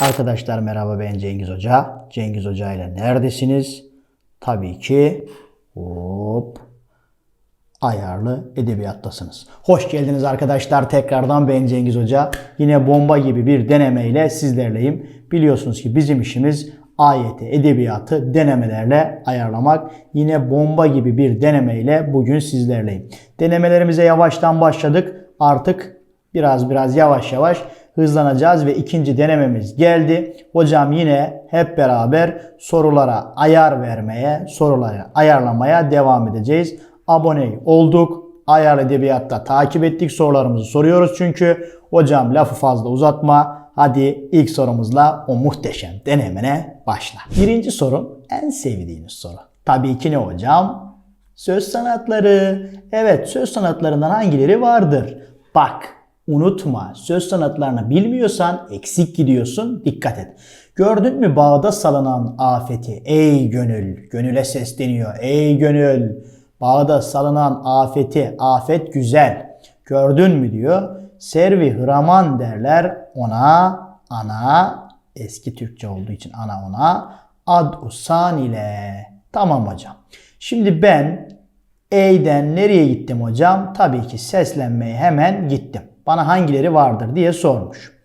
Arkadaşlar merhaba ben Cengiz Hoca. Cengiz Hoca ile neredesiniz? Tabii ki hop ayarlı edebiyattasınız. Hoş geldiniz arkadaşlar. Tekrardan ben Cengiz Hoca. Yine bomba gibi bir denemeyle sizlerleyim. Biliyorsunuz ki bizim işimiz AYT edebiyatı denemelerle ayarlamak. Yine bomba gibi bir denemeyle bugün sizlerleyim. Denemelerimize yavaştan başladık. Artık biraz biraz yavaş yavaş hızlanacağız ve ikinci denememiz geldi. Hocam yine hep beraber sorulara ayar vermeye, soruları ayarlamaya devam edeceğiz. Abone olduk. Ayar edebiyatta takip ettik. Sorularımızı soruyoruz çünkü. Hocam lafı fazla uzatma. Hadi ilk sorumuzla o muhteşem denemene başla. Birinci soru en sevdiğiniz soru. Tabii ki ne hocam? Söz sanatları. Evet söz sanatlarından hangileri vardır? Bak unutma söz sanatlarını bilmiyorsan eksik gidiyorsun dikkat et. Gördün mü bağda salınan afeti ey gönül gönüle sesleniyor ey gönül bağda salınan afeti afet güzel gördün mü diyor. Servi hıraman derler ona ana eski Türkçe olduğu için ana ona ad usan ile. Tamam hocam. Şimdi ben E'den nereye gittim hocam? Tabii ki seslenmeye hemen gittim. Bana hangileri vardır diye sormuş.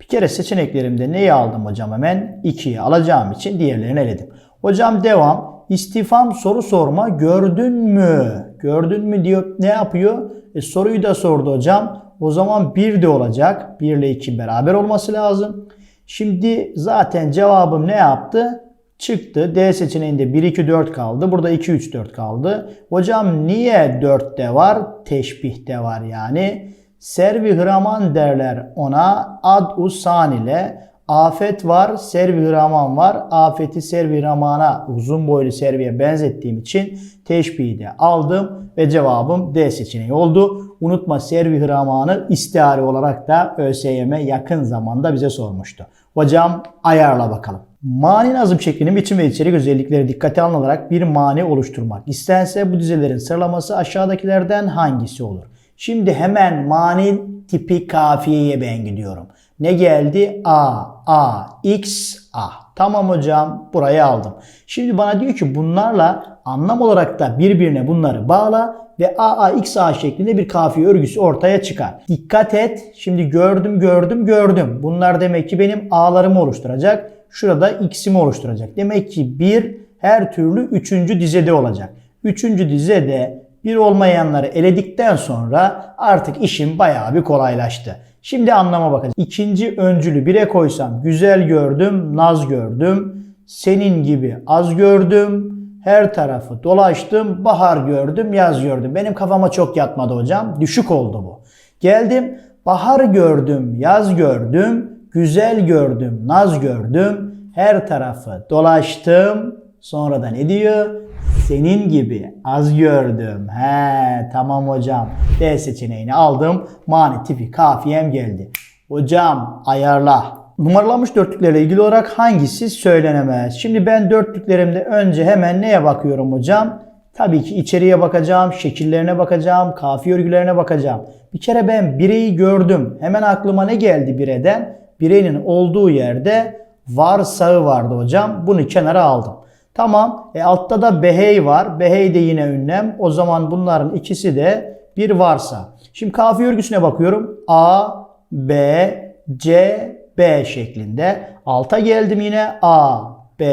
Bir kere seçeneklerimde neyi aldım hocam hemen? 2'yi alacağım için diğerlerini eledim. Hocam devam. İstifam soru sorma gördün mü? Gördün mü diyor ne yapıyor? E, soruyu da sordu hocam. O zaman 1 de olacak. 1 ile 2 beraber olması lazım. Şimdi zaten cevabım ne yaptı? Çıktı. D seçeneğinde 1, 2, 4 kaldı. Burada 2, 3, 4 kaldı. Hocam niye 4'te var? Teşbihte var yani. Servi hıraman derler ona. Ad usan ile. Afet var, servi hıraman var. Afeti servi hıramana uzun boylu serviye benzettiğim için teşbihi de aldım ve cevabım D seçeneği oldu. Unutma servi hıramanı istihare olarak da ÖSYM yakın zamanda bize sormuştu. Hocam ayarla bakalım. Mani nazım şeklinin biçim ve içerik özellikleri dikkate alınarak bir mani oluşturmak. İstense bu dizelerin sıralaması aşağıdakilerden hangisi olur? Şimdi hemen mani tipi kafiyeye ben gidiyorum. Ne geldi? A, A, X, A. Tamam hocam burayı aldım. Şimdi bana diyor ki bunlarla anlam olarak da birbirine bunları bağla ve A, A, X, A şeklinde bir kafiye örgüsü ortaya çıkar. Dikkat et. Şimdi gördüm, gördüm, gördüm. Bunlar demek ki benim A'larımı oluşturacak. Şurada X'imi oluşturacak. Demek ki bir her türlü üçüncü dizede olacak. Üçüncü dizede bir olmayanları eledikten sonra artık işim bayağı bir kolaylaştı. Şimdi anlama bakacağız. İkinci öncülü bire koysam güzel gördüm, naz gördüm. Senin gibi az gördüm. Her tarafı dolaştım. Bahar gördüm, yaz gördüm. Benim kafama çok yatmadı hocam. Düşük oldu bu. Geldim. Bahar gördüm, yaz gördüm. Güzel gördüm, naz gördüm. Her tarafı dolaştım. Sonra da ne diyor? Senin gibi az gördüm. He tamam hocam. D seçeneğini aldım. Mani tipi kafiyem geldi. Hocam ayarla. Numaralanmış dörtlüklerle ilgili olarak hangisi söylenemez? Şimdi ben dörtlüklerimde önce hemen neye bakıyorum hocam? Tabii ki içeriye bakacağım, şekillerine bakacağım, kafiye örgülerine bakacağım. Bir kere ben bireyi gördüm. Hemen aklıma ne geldi bireden? Bireyin olduğu yerde varsağı vardı hocam. Bunu kenara aldım. Tamam. E altta da behey var. Behey de yine ünlem. O zaman bunların ikisi de bir varsa. Şimdi kafiye örgüsüne bakıyorum. A, B, C, B şeklinde. Alta geldim yine A, B,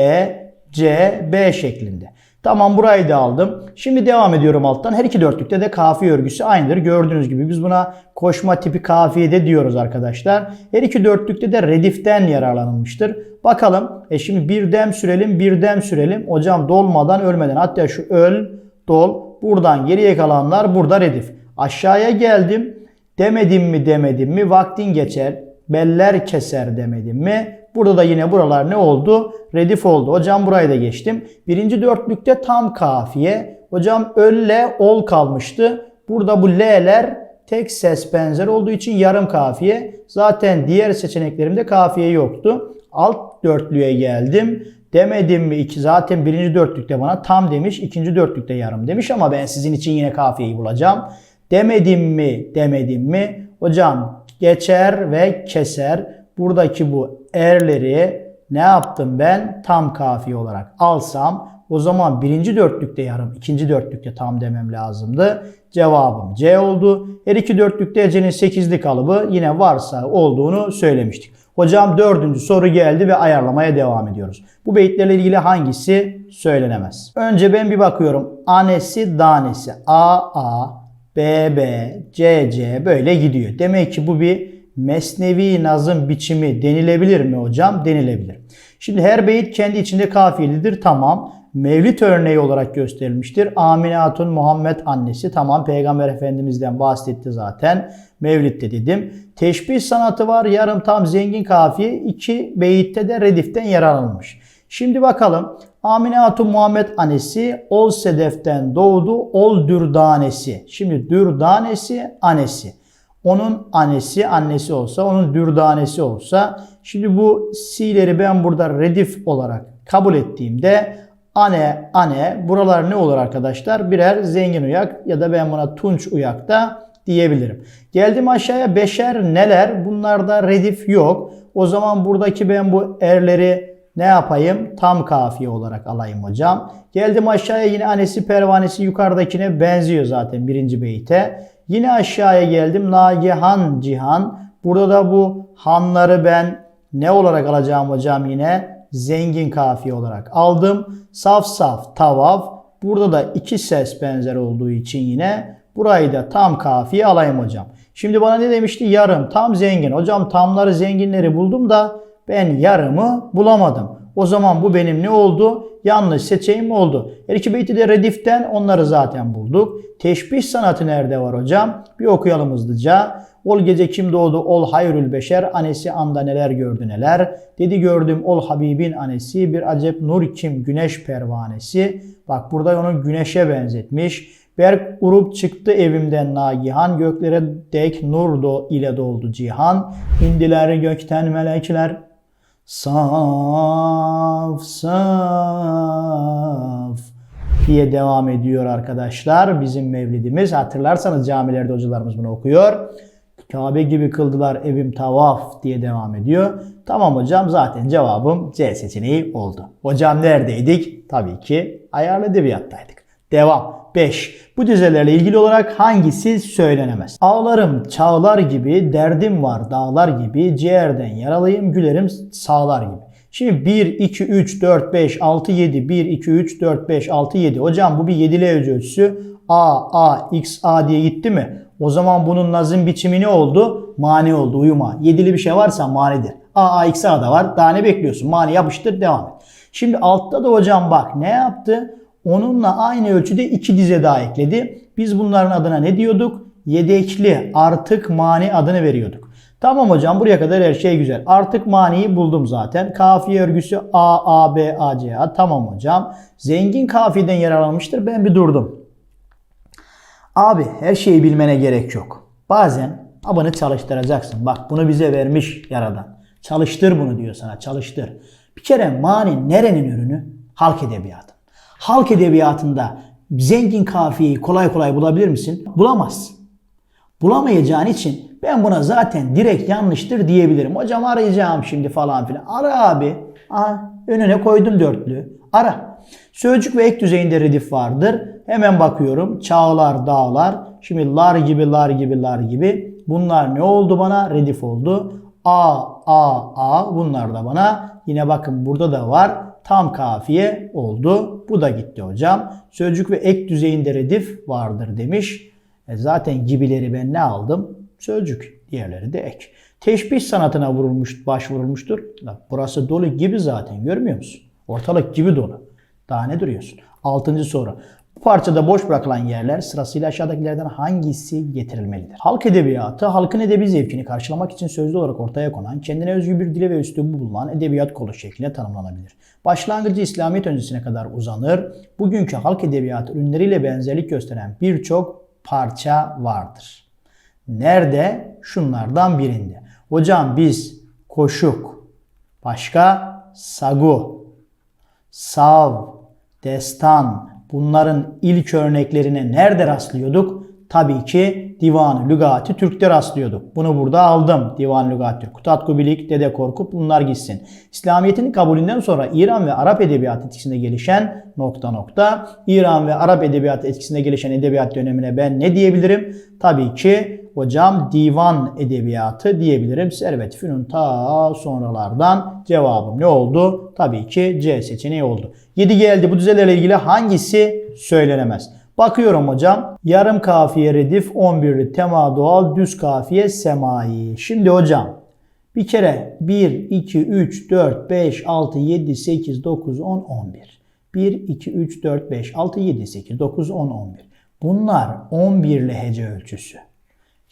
C, B şeklinde. Tamam burayı da aldım. Şimdi devam ediyorum alttan. Her iki dörtlükte de kafiye örgüsü aynıdır. Gördüğünüz gibi biz buna koşma tipi kafiye de diyoruz arkadaşlar. Her iki dörtlükte de rediften yararlanılmıştır. Bakalım. E şimdi bir dem sürelim, bir dem sürelim. Hocam dolmadan ölmeden. Hatta şu öl, dol. Buradan geriye kalanlar burada redif. Aşağıya geldim. Demedim mi demedim mi vaktin geçer. Beller keser demedim mi? Burada da yine buralar ne oldu? Redif oldu. Hocam burayı da geçtim. Birinci dörtlükte tam kafiye. Hocam ölle ol kalmıştı. Burada bu L'ler tek ses benzer olduğu için yarım kafiye. Zaten diğer seçeneklerimde kafiye yoktu. Alt dörtlüğe geldim. Demedim mi iki zaten birinci dörtlükte bana tam demiş. ikinci dörtlükte yarım demiş ama ben sizin için yine kafiyeyi bulacağım. Demedim mi demedim mi? Hocam geçer ve keser. buradaki bu erleri ne yaptım ben? Tam kafiye olarak alsam o zaman birinci dörtlükte yarım, ikinci dörtlükte tam demem lazımdı. Cevabım C oldu. Her iki dörtlükte C'nin sekizli kalıbı yine varsa olduğunu söylemiştik. Hocam dördüncü soru geldi ve ayarlamaya devam ediyoruz. Bu beyitlerle ilgili hangisi söylenemez? Önce ben bir bakıyorum. Anesi, danesi. A, A, B, B, C, C böyle gidiyor. Demek ki bu bir mesnevi nazım biçimi denilebilir mi hocam? Denilebilir. Şimdi her beyit kendi içinde kafiyelidir. Tamam. Mevlid örneği olarak gösterilmiştir. Amine Hatun Muhammed annesi. Tamam Peygamber Efendimiz'den bahsetti zaten. Mevlid'de dedim. Teşbih sanatı var. Yarım tam zengin kafiye. iki beyitte de rediften yer alınmış. Şimdi bakalım. Amine Hatun Muhammed annesi ol sedeften doğdu ol dürdanesi. Şimdi dürdanesi annesi. Onun annesi annesi olsa, onun dürdanesi olsa. Şimdi bu si'leri ben burada redif olarak kabul ettiğimde ane, ane buralar ne olur arkadaşlar? Birer zengin uyak ya da ben buna tunç uyak da diyebilirim. Geldim aşağıya beşer neler? Bunlarda redif yok. O zaman buradaki ben bu erleri ne yapayım? Tam kafiye olarak alayım hocam. Geldim aşağıya yine anesi pervanesi yukarıdakine benziyor zaten birinci beyte. Yine aşağıya geldim. Nagihan cihan. Burada da bu hanları ben ne olarak alacağım hocam yine? Zengin kafiye olarak aldım. Saf saf tavaf. Burada da iki ses benzer olduğu için yine burayı da tam kafiye alayım hocam. Şimdi bana ne demişti? Yarım tam zengin. Hocam tamları zenginleri buldum da ben yarımı bulamadım. O zaman bu benim ne oldu? Yanlış seçeğim oldu. Her iki beyti de rediften onları zaten bulduk. Teşbih sanatı nerede var hocam? Bir okuyalım hızlıca. Ol gece kim doğdu ol hayrül beşer anesi anda neler gördü neler. Dedi gördüm ol Habibin anesi bir acep nur kim güneş pervanesi. Bak burada onu güneşe benzetmiş. Berk urup çıktı evimden nagihan göklere dek nur ile doldu cihan. İndiler gökten melekler saf saf diye devam ediyor arkadaşlar. Bizim mevlidimiz hatırlarsanız camilerde hocalarımız bunu okuyor. Kabe gibi kıldılar evim tavaf diye devam ediyor. Tamam hocam zaten cevabım C seçeneği oldu. Hocam neredeydik? Tabii ki ayarlı edebiyattaydık. Devam. 5. Bu dizelerle ilgili olarak hangisi söylenemez? Ağlarım çağlar gibi, derdim var dağlar gibi, ciğerden yaralıyım, gülerim sağlar gibi. Şimdi 1, 2, 3, 4, 5, 6, 7, 1, 2, 3, 4, 5, 6, 7. Hocam bu bir 7'li ölçüsü. A, A, X, A diye gitti mi? O zaman bunun nazım biçimi ne oldu? Mani oldu, uyuma. 7'li bir şey varsa manidir. A, A, X, A da var. Daha ne bekliyorsun? Mani yapıştır, devam et. Şimdi altta da hocam bak ne yaptı? Onunla aynı ölçüde iki dize daha ekledi. Biz bunların adına ne diyorduk? Yedekli artık mani adını veriyorduk. Tamam hocam buraya kadar her şey güzel. Artık maniyi buldum zaten. Kafiye örgüsü A, A, B, A, C, A. Tamam hocam. Zengin kafiyeden yararlanmıştır. Ben bir durdum. Abi her şeyi bilmene gerek yok. Bazen abanı çalıştıracaksın. Bak bunu bize vermiş yaradan. Çalıştır bunu diyor sana çalıştır. Bir kere mani nerenin ürünü? Halk edebiyatı. Halk edebiyatında zengin kafiyeyi kolay kolay bulabilir misin? Bulamazsın. Bulamayacağın için ben buna zaten direkt yanlıştır diyebilirim. Hocam arayacağım şimdi falan filan. Ara abi. Aha, önüne koydum dörtlü. Ara. Sözcük ve ek düzeyinde redif vardır. Hemen bakıyorum. Çağlar, dağlar. Şimdi lar gibi, lar gibi, lar gibi. Bunlar ne oldu bana? Redif oldu. A, A, A. Bunlar da bana. Yine bakın burada da var. Tam kafiye oldu. Bu da gitti hocam. Sözcük ve ek düzeyinde redif vardır demiş. E zaten gibileri ben ne aldım? Sözcük. Diğerleri de ek. Teşbih sanatına vurulmuş, başvurulmuştur. Bak, burası dolu gibi zaten görmüyor musun? Ortalık gibi dolu. Daha ne duruyorsun? Altıncı soru. Parçada boş bırakılan yerler sırasıyla aşağıdakilerden hangisi getirilmelidir? Halk edebiyatı, halkın edebi zevkini karşılamak için sözlü olarak ortaya konan, kendine özgü bir dile ve üslubu bulunan edebiyat kolu şeklinde tanımlanabilir. Başlangıcı İslamiyet öncesine kadar uzanır. Bugünkü halk edebiyatı ürünleriyle benzerlik gösteren birçok parça vardır. Nerede? Şunlardan birinde. Hocam biz koşuk, başka sagu, sav, destan bunların ilk örneklerine nerede rastlıyorduk? Tabii ki Divan-ı Lügati Türk'te rastlıyorduk. Bunu burada aldım. Divan-ı Lügati Türk. Kutat Kubilik, Dede Korkut bunlar gitsin. İslamiyet'in kabulünden sonra İran ve Arap edebiyatı etkisinde gelişen nokta nokta. İran ve Arap edebiyatı etkisinde gelişen edebiyat dönemine ben ne diyebilirim? Tabii ki hocam divan edebiyatı diyebilirim. Servet Fünun ta sonralardan cevabım ne oldu? Tabii ki C seçeneği oldu. 7 geldi. Bu dizelerle ilgili hangisi söylenemez? Bakıyorum hocam. Yarım kafiye redif 11'li tema doğal düz kafiye semai. Şimdi hocam bir kere 1, 2, 3, 4, 5, 6, 7, 8, 9, 10, 11. 1, 2, 3, 4, 5, 6, 7, 8, 9, 10, 11. Bunlar 11'li hece ölçüsü.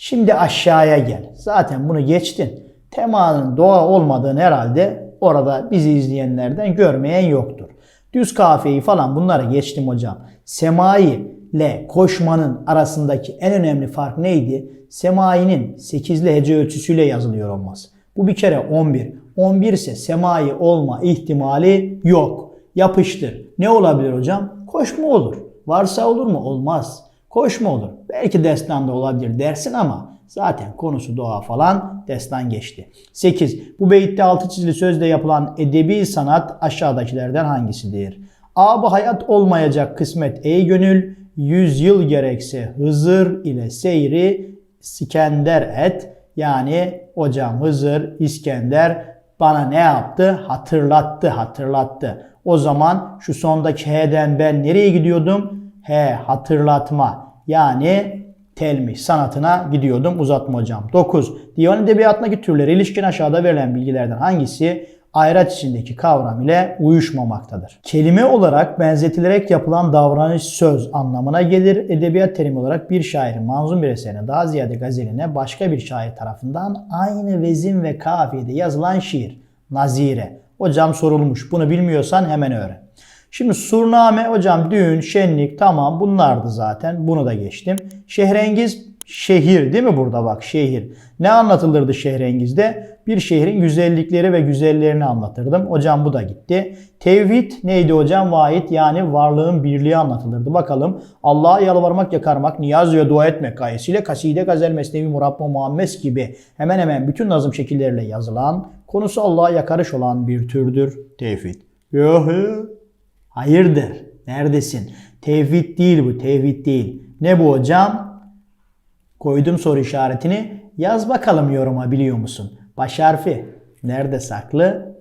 Şimdi aşağıya gel. Zaten bunu geçtin. Temanın doğa olmadığını herhalde orada bizi izleyenlerden görmeyen yoktur. Düz kafiyeyi falan bunları geçtim hocam. Semai ile koşmanın arasındaki en önemli fark neydi? Semai'nin 8'li hece ölçüsüyle yazılıyor olması. Bu bir kere 11. 11 ise semai olma ihtimali yok. Yapıştır. Ne olabilir hocam? Koşma olur. Varsa olur mu? Olmaz. Koşma olur. Belki destanda olabilir dersin ama zaten konusu doğa falan destan geçti. 8. Bu beytte altı çizili sözle yapılan edebi sanat aşağıdakilerden hangisidir? Ab hayat olmayacak kısmet ey gönül, yüz yıl gerekse Hızır ile seyri Sikender et. Yani hocam Hızır, İskender bana ne yaptı? Hatırlattı, hatırlattı. O zaman şu sondaki H'den ben nereye gidiyordum? H hatırlatma. Yani telmih sanatına gidiyordum uzatma hocam. 9. Divan edebiyatındaki türlere ilişkin aşağıda verilen bilgilerden hangisi ayraç içindeki kavram ile uyuşmamaktadır? Kelime olarak benzetilerek yapılan davranış söz anlamına gelir. Edebiyat terimi olarak bir şairin manzum bir eserine daha ziyade gazeline başka bir şair tarafından aynı vezin ve kafiyede yazılan şiir. Nazire. Hocam sorulmuş. Bunu bilmiyorsan hemen öğren. Şimdi surname hocam düğün, şenlik tamam bunlardı zaten. Bunu da geçtim. Şehrengiz şehir değil mi burada bak şehir. Ne anlatılırdı Şehrengiz'de? Bir şehrin güzellikleri ve güzellerini anlatırdım. Hocam bu da gitti. Tevhid neydi hocam? Vahid yani varlığın birliği anlatılırdı. Bakalım Allah'a yalvarmak, yakarmak, niyaz ve dua etmek gayesiyle kaside, gazel, mesnevi, murabba, muammes gibi hemen hemen bütün nazım şekilleriyle yazılan, konusu Allah'a yakarış olan bir türdür tevhid. Yok Hayırdır? Neredesin? Tevhid değil bu, tevhid değil. Ne bu hocam? Koydum soru işaretini. Yaz bakalım yoruma biliyor musun? Baş harfi. Nerede saklı?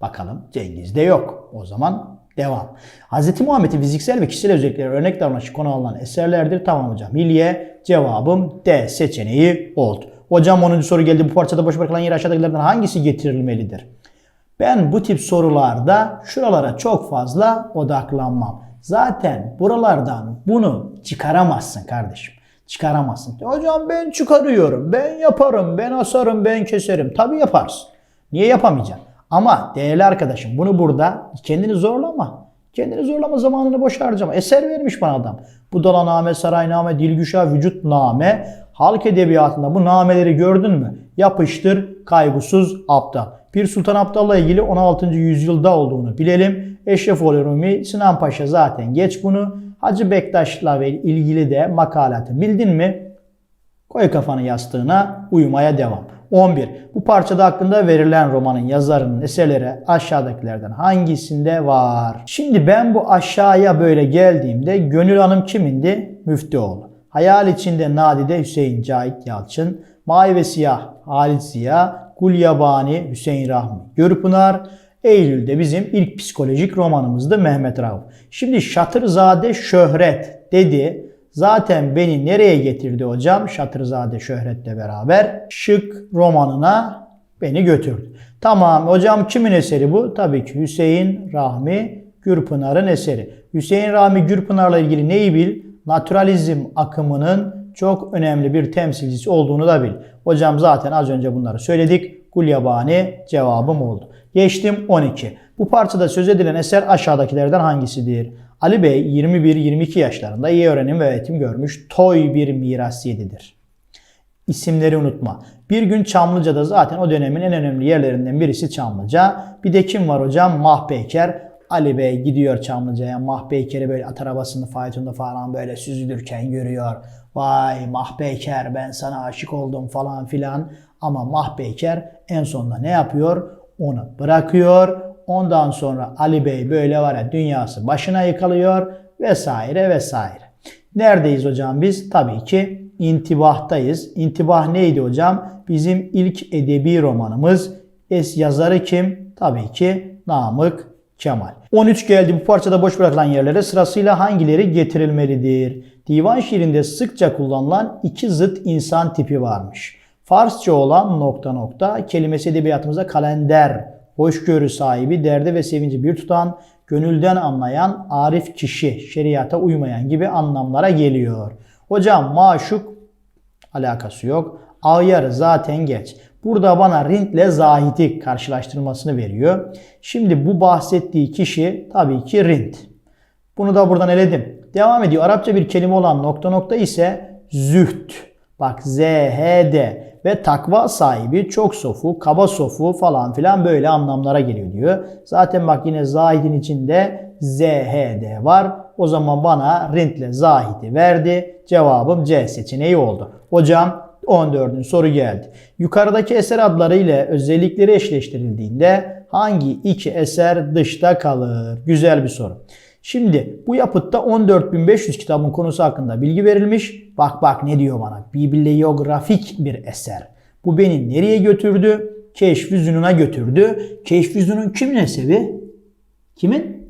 Bakalım Cengiz'de yok. O zaman devam. Hz. Muhammed'in fiziksel ve kişisel özellikleri örnek davranışı konu alınan eserlerdir. Tamam hocam. Hilye cevabım D seçeneği oldu. Hocam 10. soru geldi. Bu parçada boş bırakılan yer aşağıdakilerden hangisi getirilmelidir? Ben bu tip sorularda şuralara çok fazla odaklanmam. Zaten buralardan bunu çıkaramazsın kardeşim. Çıkaramazsın. Hocam ben çıkarıyorum, ben yaparım, ben asarım, ben keserim. Tabii yaparsın. Niye yapamayacaksın? Ama değerli arkadaşım bunu burada kendini zorlama. Kendini zorlama zamanını boş harcama. Eser vermiş bana adam. Budalaname, sarayname, dilgüşa, vücutname. Halk edebiyatında bu nameleri gördün mü? Yapıştır, kaygısız, aptal. Pir Sultan Abdal'la ilgili 16. yüzyılda olduğunu bilelim. Eşrefoğlu Rumi, Sinan Paşa zaten geç bunu. Hacı Bektaş'la ilgili de makalatı bildin mi? Koy kafanı yastığına uyumaya devam. 11. Bu parçada hakkında verilen romanın yazarının eserleri aşağıdakilerden hangisinde var? Şimdi ben bu aşağıya böyle geldiğimde Gönül Hanım kimindi? Müftüoğlu. Hayal içinde Nadide Hüseyin Cahit Yalçın. Mavi ve Siyah Halit Ziya. Gulyabani Hüseyin Rahmi Görpınar. Eylül'de bizim ilk psikolojik romanımızdı Mehmet Rauf. Şimdi Şatırzade Şöhret dedi. Zaten beni nereye getirdi hocam? Şatırzade Şöhret'le beraber şık romanına beni götürdü. Tamam hocam kimin eseri bu? Tabii ki Hüseyin Rahmi Gürpınar'ın eseri. Hüseyin Rahmi Gürpınar'la ilgili neyi bil? Naturalizm akımının çok önemli bir temsilcisi olduğunu da bil. Hocam zaten az önce bunları söyledik. Gulyabani cevabım oldu. Geçtim 12. Bu parçada söz edilen eser aşağıdakilerden hangisidir? Ali Bey 21-22 yaşlarında iyi öğrenim ve eğitim görmüş toy bir miras yedidir. İsimleri unutma. Bir gün Çamlıca'da zaten o dönemin en önemli yerlerinden birisi Çamlıca. Bir de kim var hocam? Mahpeyker. Ali Bey gidiyor Çamlıca'ya. Mahpeyker'i böyle at arabasını faytonda falan böyle süzülürken görüyor. Vay Mahpeyker ben sana aşık oldum falan filan. Ama Mahpeyker en sonunda ne yapıyor? Onu bırakıyor. Ondan sonra Ali Bey böyle var ya dünyası başına yıkılıyor vesaire vesaire. Neredeyiz hocam biz? Tabii ki intibahtayız. İntibah neydi hocam? Bizim ilk edebi romanımız. Es yazarı kim? Tabii ki Namık Kemal. 13 geldi bu parçada boş bırakılan yerlere sırasıyla hangileri getirilmelidir? Divan şiirinde sıkça kullanılan iki zıt insan tipi varmış. Farsça olan nokta nokta kelimesi edebiyatımıza kalender, hoşgörü sahibi, derde ve sevinci bir tutan, gönülden anlayan, arif kişi, şeriata uymayan gibi anlamlara geliyor. Hocam maşuk alakası yok. Ayarı zaten geç. Burada bana Rint'le Zahid'i karşılaştırmasını veriyor. Şimdi bu bahsettiği kişi tabii ki Rint. Bunu da buradan eledim. Devam ediyor. Arapça bir kelime olan nokta nokta ise züht. Bak ve takva sahibi, çok sofu, kaba sofu falan filan böyle anlamlara geliyor diyor. Zaten bak yine Zahid'in içinde Z, H, D var. O zaman bana Rint'le Zahid'i verdi. Cevabım C seçeneği oldu. Hocam 14. soru geldi. Yukarıdaki eser adları ile özellikleri eşleştirildiğinde hangi iki eser dışta kalır? Güzel bir soru. Şimdi bu yapıtta 14.500 kitabın konusu hakkında bilgi verilmiş. Bak bak ne diyor bana? Bibliografik bir eser. Bu beni nereye götürdü? Keşf-i Zünun'a götürdü. Keşf-i Zünun kimin eseri? Kimin?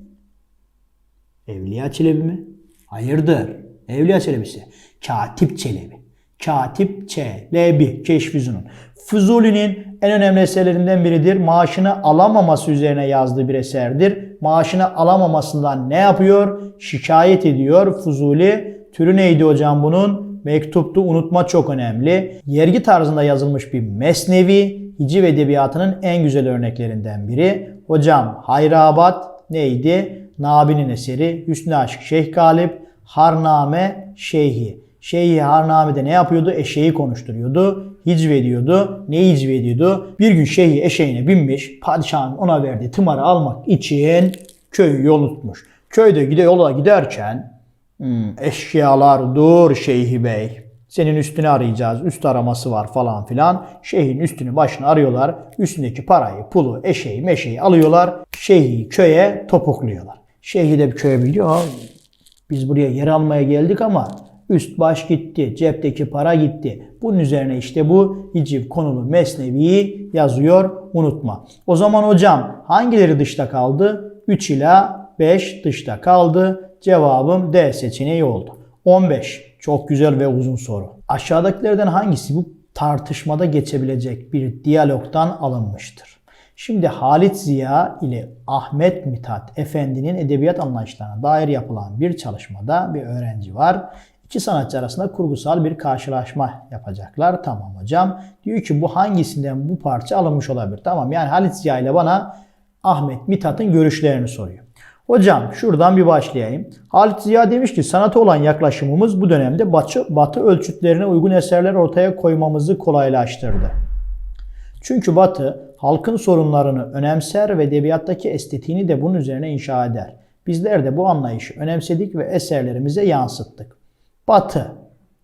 Evliya Çelebi mi? Hayırdır. Evliya Çelebi'si. Katip Çelebi. Katip Çelebi. Keşf-i Zünun. Fuzuli'nin en önemli eserlerinden biridir. Maaşını alamaması üzerine yazdığı bir eserdir. Maaşını alamamasından ne yapıyor? Şikayet ediyor Fuzuli. Türü neydi hocam bunun? Mektuptu unutma çok önemli. Yergi tarzında yazılmış bir mesnevi. Hiciv edebiyatının en güzel örneklerinden biri. Hocam Hayrabat neydi? Nabi'nin eseri. Hüsnü Aşk Şeyh Galip. Harname Şeyhi. Şeyhi Harname'de ne yapıyordu? Eşeği konuşturuyordu. Hicve ediyordu. Ne hicve ediyordu? Bir gün şeyhi eşeğine binmiş. Padişahın ona verdiği tımarı almak için köyü yol tutmuş. Köyde gide yola giderken hmm, eşyalar dur şeyhi bey. Senin üstünü arayacağız. Üst araması var falan filan. Şeyhin üstünü başını arıyorlar. Üstündeki parayı, pulu, eşeği, meşeği alıyorlar. Şeyhi köye topukluyorlar. Şeyhi de bir köye biliyor. Biz buraya yer almaya geldik ama üst baş gitti, cepteki para gitti. Bunun üzerine işte bu hiciv konulu mesneviyi yazıyor unutma. O zaman hocam hangileri dışta kaldı? 3 ila 5 dışta kaldı. Cevabım D seçeneği oldu. 15. Çok güzel ve uzun soru. Aşağıdakilerden hangisi bu tartışmada geçebilecek bir diyalogdan alınmıştır? Şimdi Halit Ziya ile Ahmet Mithat Efendi'nin edebiyat anlayışlarına dair yapılan bir çalışmada bir öğrenci var. İki sanatçı arasında kurgusal bir karşılaşma yapacaklar. Tamam hocam. Diyor ki bu hangisinden bu parça alınmış olabilir? Tamam yani Halit Ziya ile bana Ahmet Mithat'ın görüşlerini soruyor. Hocam şuradan bir başlayayım. Halit Ziya demiş ki sanata olan yaklaşımımız bu dönemde batı, batı ölçütlerine uygun eserler ortaya koymamızı kolaylaştırdı. Çünkü Batı halkın sorunlarını önemser ve edebiyattaki estetiğini de bunun üzerine inşa eder. Bizler de bu anlayışı önemsedik ve eserlerimize yansıttık. Batı.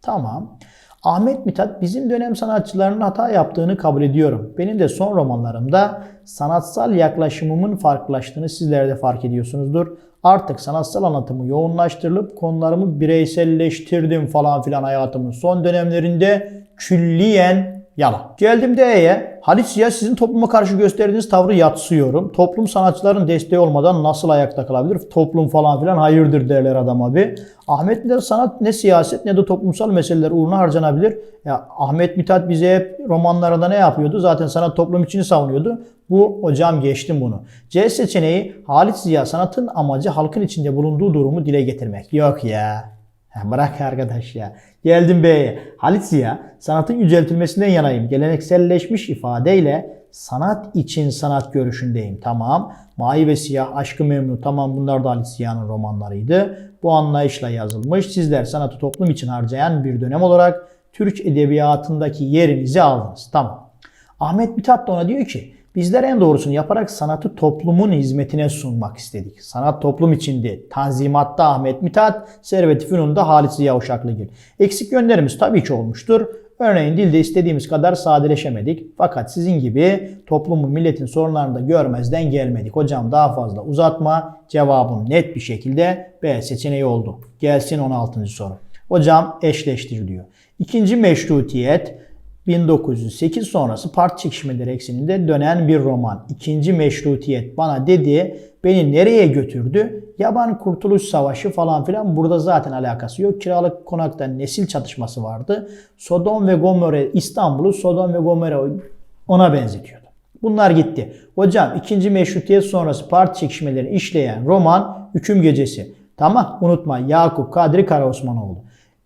Tamam. Ahmet Mithat bizim dönem sanatçılarının hata yaptığını kabul ediyorum. Benim de son romanlarımda sanatsal yaklaşımımın farklılaştığını sizler de fark ediyorsunuzdur. Artık sanatsal anlatımı yoğunlaştırılıp konularımı bireyselleştirdim falan filan hayatımın son dönemlerinde külliyen yalan. Geldim D'ye. Halit Ziya sizin topluma karşı gösterdiğiniz tavrı yatsıyorum. Toplum sanatçıların desteği olmadan nasıl ayakta kalabilir? Toplum falan filan hayırdır derler adam abi. Ahmet Mithat sanat ne siyaset ne de toplumsal meseleler uğruna harcanabilir. Ya Ahmet Mithat bize hep romanlarında ne yapıyordu? Zaten sanat toplum için savunuyordu. Bu hocam geçtim bunu. C seçeneği Halit Ziya sanatın amacı halkın içinde bulunduğu durumu dile getirmek. Yok ya. Bırak arkadaş ya. Geldim B'ye. Halit Ziya sanatın yüceltilmesinden yanayım. Gelenekselleşmiş ifadeyle sanat için sanat görüşündeyim. Tamam. Mavi ve Siyah, Aşkı Memnu tamam bunlar da Halit Ziya'nın romanlarıydı. Bu anlayışla yazılmış. Sizler sanatı toplum için harcayan bir dönem olarak Türk edebiyatındaki yerinizi aldınız. Tamam. Ahmet Mithat da ona diyor ki Bizler en doğrusunu yaparak sanatı toplumun hizmetine sunmak istedik. Sanat toplum içindi. Tanzimatta Ahmet Mithat, Servet-i Fünun'da Halit Ziya Uşaklıgil. Eksik yönlerimiz tabii ki olmuştur. Örneğin dilde istediğimiz kadar sadeleşemedik. Fakat sizin gibi toplumun, milletin sorunlarını da görmezden gelmedik. Hocam daha fazla uzatma. Cevabım net bir şekilde B seçeneği oldu. Gelsin 16. soru. Hocam eşleştiriliyor. İkinci meşrutiyet 1908 sonrası parti çekişmeleri ekseninde dönen bir roman. İkinci meşrutiyet bana dedi beni nereye götürdü? Yaban Kurtuluş Savaşı falan filan burada zaten alakası yok. Kiralık konakta nesil çatışması vardı. Sodom ve Gomorre İstanbul'u Sodom ve Gomorre ona benzetiyordu. Bunlar gitti. Hocam ikinci meşrutiyet sonrası parti çekişmelerini işleyen roman Hüküm Gecesi. Tamam unutma Yakup Kadri Karaosmanoğlu.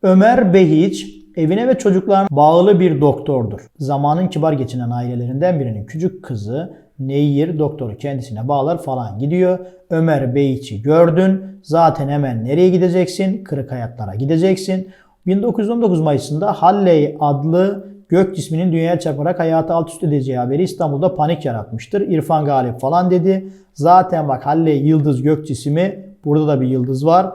Ömer Behiç evine ve çocuklarına bağlı bir doktordur. Zamanın kibar geçinen ailelerinden birinin küçük kızı Nehir doktoru kendisine bağlar falan gidiyor. Ömer Behiç'i gördün. Zaten hemen nereye gideceksin? Kırık hayatlara gideceksin. 1919 Mayıs'ında Halley adlı gök cisminin dünyaya çarparak hayatı alt üst edeceği haberi İstanbul'da panik yaratmıştır. İrfan Galip falan dedi. Zaten bak Halley yıldız gök cismi burada da bir yıldız var.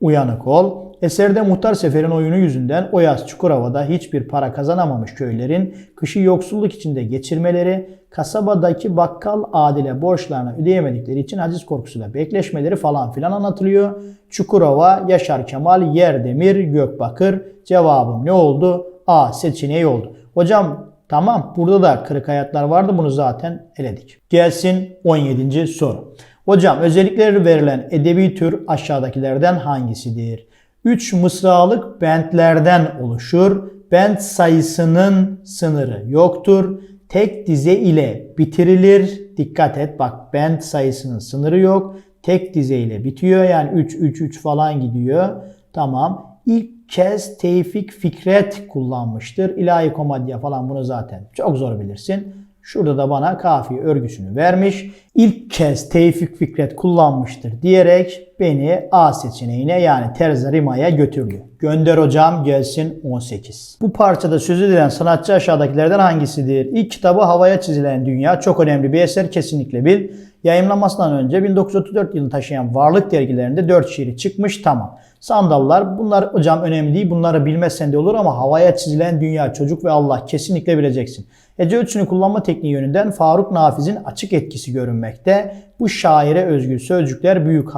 Uyanık ol. Eserde Muhtar Sefer'in oyunu yüzünden o yaz Çukurova'da hiçbir para kazanamamış köylerin kışı yoksulluk içinde geçirmeleri, kasabadaki bakkal Adile borçlarını ödeyemedikleri için haciz korkusuyla bekleşmeleri falan filan anlatılıyor. Çukurova, Yaşar Kemal, Yerdemir, Gökbakır. Cevabım ne oldu? A seçeneği oldu. Hocam tamam burada da kırık hayatlar vardı bunu zaten eledik. Gelsin 17. soru. Hocam özellikleri verilen edebi tür aşağıdakilerden hangisidir? 3 mısralık bentlerden oluşur. Bent sayısının sınırı yoktur. Tek dize ile bitirilir. Dikkat et bak bent sayısının sınırı yok. Tek dize ile bitiyor. Yani 3 3 3 falan gidiyor. Tamam. İlk kez Tevfik Fikret kullanmıştır. İlahi Komadya falan bunu zaten çok zor bilirsin. Şurada da bana kafi örgüsünü vermiş. İlk kez Tevfik Fikret kullanmıştır diyerek beni A seçeneğine yani Terza Rima'ya götürdü. Gönder hocam gelsin 18. Bu parçada söz edilen sanatçı aşağıdakilerden hangisidir? İlk kitabı Havaya Çizilen Dünya çok önemli bir eser kesinlikle bil. Yayınlanmasından önce 1934 yılını taşıyan Varlık dergilerinde 4 şiiri çıkmış tamam. Sandallar bunlar hocam önemli değil bunları bilmezsen de olur ama havaya çizilen dünya çocuk ve Allah kesinlikle bileceksin. Ece ölçüsünü kullanma tekniği yönünden Faruk Nafiz'in açık etkisi görünmekte. Bu şaire özgü sözcükler büyük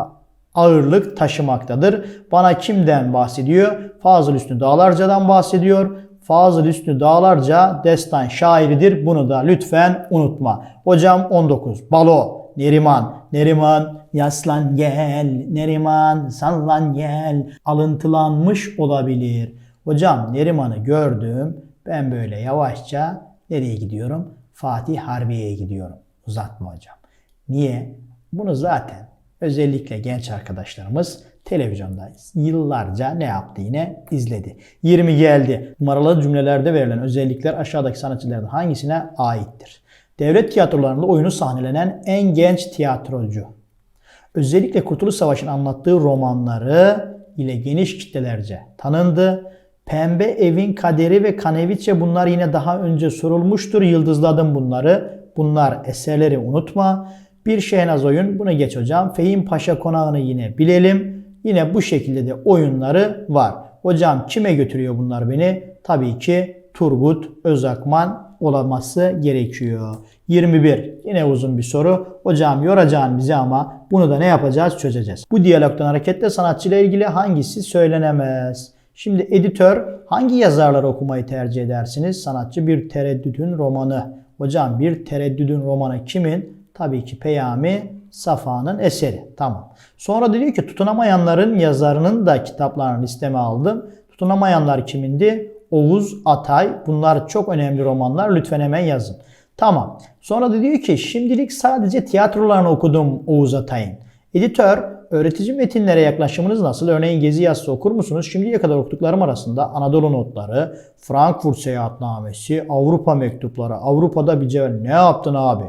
ağırlık taşımaktadır. Bana kimden bahsediyor? Fazıl Üstü Dağlarca'dan bahsediyor. Fazıl Üstü Dağlarca destan şairidir. Bunu da lütfen unutma. Hocam 19. Balo, Neriman, Neriman, yaslan gel, Neriman, sallan gel. Alıntılanmış olabilir. Hocam Neriman'ı gördüm. Ben böyle yavaşça nereye gidiyorum? Fatih Harbiye'ye gidiyorum. Uzatma hocam. Niye? Bunu zaten özellikle genç arkadaşlarımız televizyonda yıllarca ne yaptı yine izledi. 20 geldi. Numaralı cümlelerde verilen özellikler aşağıdaki sanatçılardan hangisine aittir? Devlet tiyatrolarında oyunu sahnelenen en genç tiyatrocu. Özellikle Kurtuluş Savaşı'nın anlattığı romanları ile geniş kitlelerce tanındı. Pembe Evin Kaderi ve Kaneviçe bunlar yine daha önce sorulmuştur. Yıldızladım bunları. Bunlar eserleri unutma. Bir Şehnaz oyun. Bunu geç hocam. Fehim Paşa Konağı'nı yine bilelim. Yine bu şekilde de oyunları var. Hocam kime götürüyor bunlar beni? Tabii ki Turgut Özakman olaması gerekiyor. 21. Yine uzun bir soru. Hocam yoracağın bizi ama bunu da ne yapacağız? Çözeceğiz. Bu diyalogdan hareketle sanatçıyla ilgili hangisi söylenemez? Şimdi editör hangi yazarları okumayı tercih edersiniz? Sanatçı bir tereddüdün romanı. Hocam bir tereddüdün romanı kimin? Tabii ki Peyami Safa'nın eseri. Tamam. Sonra diyor ki tutunamayanların yazarının da kitaplarını listeme aldım. Tutunamayanlar kimindi? Oğuz Atay. Bunlar çok önemli romanlar. Lütfen hemen yazın. Tamam. Sonra da diyor ki şimdilik sadece tiyatrolarını okudum Oğuz Atay'ın. Editör öğretici metinlere yaklaşımınız nasıl? Örneğin Gezi Yazısı okur musunuz? Şimdiye kadar okuduklarım arasında Anadolu Notları, Frankfurt Seyahatnamesi, Avrupa Mektupları, Avrupa'da bir cevher. Ne yaptın abi?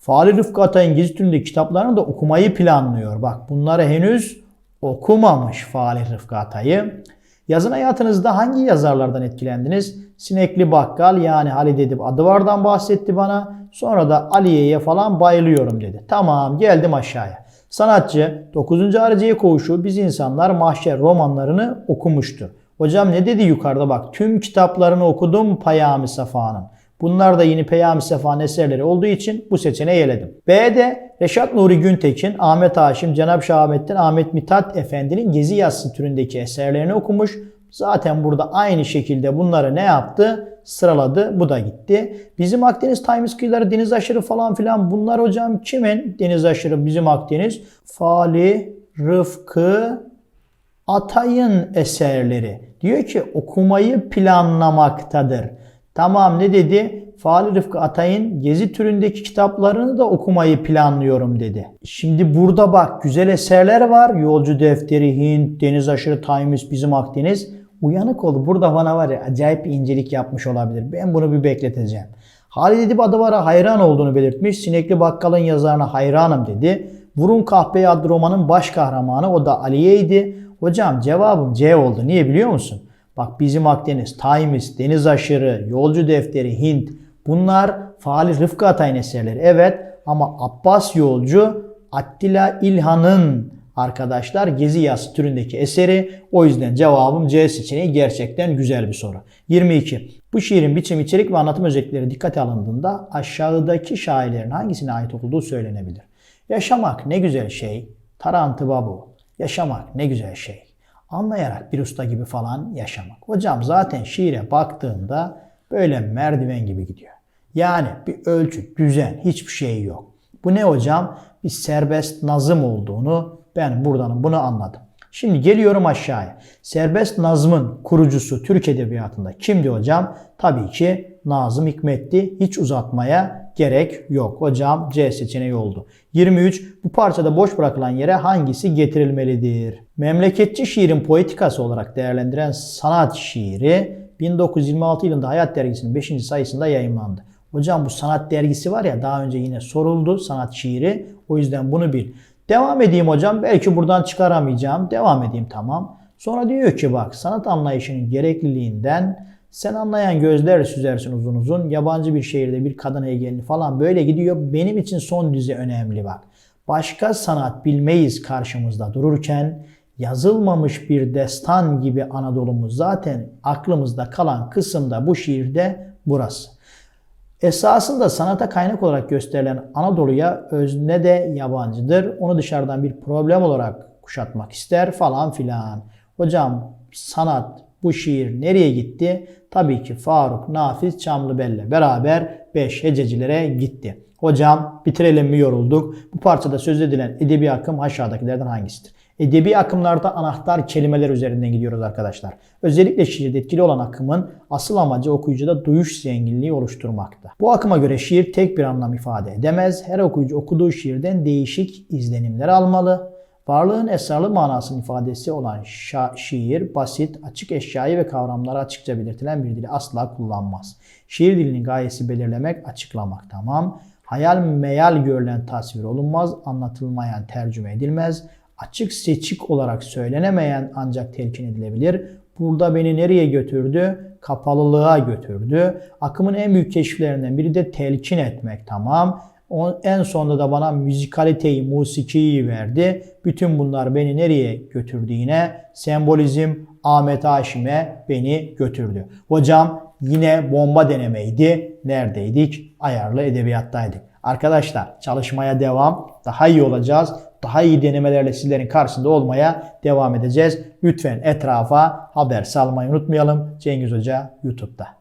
Fahri Rıfkı Atay'ın Gezi türünde kitaplarını da okumayı planlıyor. Bak bunları henüz okumamış Fahri Rıfkı Atay'ı. Yazın hayatınızda hangi yazarlardan etkilendiniz? Sinekli Bakkal yani Halid Edip Adıvar'dan bahsetti bana. Sonra da Aliye'ye falan bayılıyorum dedi. Tamam geldim aşağıya. Sanatçı 9. Hariciye Koğuşu biz insanlar mahşer romanlarını okumuştu. Hocam ne dedi yukarıda bak tüm kitaplarını okudum Peyami Safa'nın. Bunlar da yeni Peyami Safa'nın eserleri olduğu için bu seçeneği eledim. B'de Reşat Nuri Güntekin, Ahmet Haşim, Cenab-ı Şahmettin, Ahmet Mithat Efendi'nin Gezi Yazısı türündeki eserlerini okumuş. Zaten burada aynı şekilde bunları ne yaptı? Sıraladı. Bu da gitti. Bizim Akdeniz Times kıyıları deniz aşırı falan filan bunlar hocam kimin? Deniz aşırı bizim Akdeniz. Fali, Rıfkı, Atay'ın eserleri. Diyor ki okumayı planlamaktadır. Tamam ne dedi? Fali Rıfkı Atay'ın gezi türündeki kitaplarını da okumayı planlıyorum dedi. Şimdi burada bak güzel eserler var. Yolcu Defteri, Hint, Deniz Aşırı Times, Bizim Akdeniz. Uyanık ol. Burada bana var ya acayip bir incelik yapmış olabilir. Ben bunu bir bekleteceğim. Halid Edip Adıvar'a hayran olduğunu belirtmiş. Sinekli Bakkal'ın yazarına hayranım dedi. Vurun Kahpeyi adlı romanın baş kahramanı o da Aliye'ydi. Hocam cevabım C oldu. Niye biliyor musun? Bak bizim Akdeniz, Times, Deniz Aşırı, Yolcu Defteri, Hint bunlar Fahri Rıfkı Atay'ın eserleri. Evet ama Abbas Yolcu Attila İlhan'ın arkadaşlar Gezi Yası türündeki eseri. O yüzden cevabım C seçeneği gerçekten güzel bir soru. 22. Bu şiirin biçim, içerik ve anlatım özellikleri dikkate alındığında aşağıdaki şairlerin hangisine ait olduğu söylenebilir. Yaşamak ne güzel şey. Tarantı babu. Yaşamak ne güzel şey. Anlayarak bir usta gibi falan yaşamak. Hocam zaten şiire baktığında böyle merdiven gibi gidiyor. Yani bir ölçü, düzen, hiçbir şey yok. Bu ne hocam? Bir serbest nazım olduğunu ben buradan bunu anladım. Şimdi geliyorum aşağıya. Serbest nazmın kurucusu Türk Edebiyatı'nda kimdi hocam? Tabii ki Nazım Hikmet'ti. Hiç uzatmaya gerek yok. Hocam C seçeneği oldu. 23. Bu parçada boş bırakılan yere hangisi getirilmelidir? Memleketçi şiirin poetikası olarak değerlendiren sanat şiiri 1926 yılında Hayat Dergisi'nin 5. sayısında yayımlandı. Hocam bu sanat dergisi var ya daha önce yine soruldu sanat şiiri. O yüzden bunu bil. Devam edeyim hocam. Belki buradan çıkaramayacağım. Devam edeyim tamam. Sonra diyor ki bak sanat anlayışının gerekliliğinden sen anlayan gözler süzersin uzun uzun. Yabancı bir şehirde bir kadın heykelini falan böyle gidiyor. Benim için son düze önemli bak. Başka sanat bilmeyiz karşımızda dururken yazılmamış bir destan gibi Anadolu'muz zaten aklımızda kalan kısımda bu şiirde burası. Esasında sanata kaynak olarak gösterilen Anadolu'ya özne de yabancıdır. Onu dışarıdan bir problem olarak kuşatmak ister falan filan. Hocam sanat, bu şiir nereye gitti? Tabii ki Faruk, Nafiz, Çamlıbel'le beraber 5 hececilere gitti. Hocam bitirelim mi yorulduk? Bu parçada söz edilen edebi akım aşağıdakilerden hangisidir? Edebi akımlarda anahtar kelimeler üzerinden gidiyoruz arkadaşlar. Özellikle şiirde etkili olan akımın asıl amacı okuyucuda duyuş zenginliği oluşturmakta. Bu akıma göre şiir tek bir anlam ifade edemez. Her okuyucu okuduğu şiirden değişik izlenimler almalı. Varlığın esrarlı manasının ifadesi olan şiir, basit, açık eşyayı ve kavramları açıkça belirtilen bir dili asla kullanmaz. Şiir dilinin gayesi belirlemek, açıklamak tamam. Hayal meyal görülen tasvir olunmaz, anlatılmayan tercüme edilmez. Açık seçik olarak söylenemeyen ancak telkin edilebilir. Burada beni nereye götürdü? Kapalılığa götürdü. Akımın en büyük keşiflerinden biri de telkin etmek tamam. En sonunda da bana müzikaliteyi, musikiyi verdi. Bütün bunlar beni nereye götürdü yine? Sembolizm Ahmet Haşim'e beni götürdü. Hocam yine bomba denemeydi. Neredeydik? Ayarlı edebiyattaydık. Arkadaşlar çalışmaya devam. Daha iyi olacağız. Daha iyi denemelerle sizlerin karşısında olmaya devam edeceğiz. Lütfen etrafa haber salmayı unutmayalım. Cengiz Hoca YouTube'da.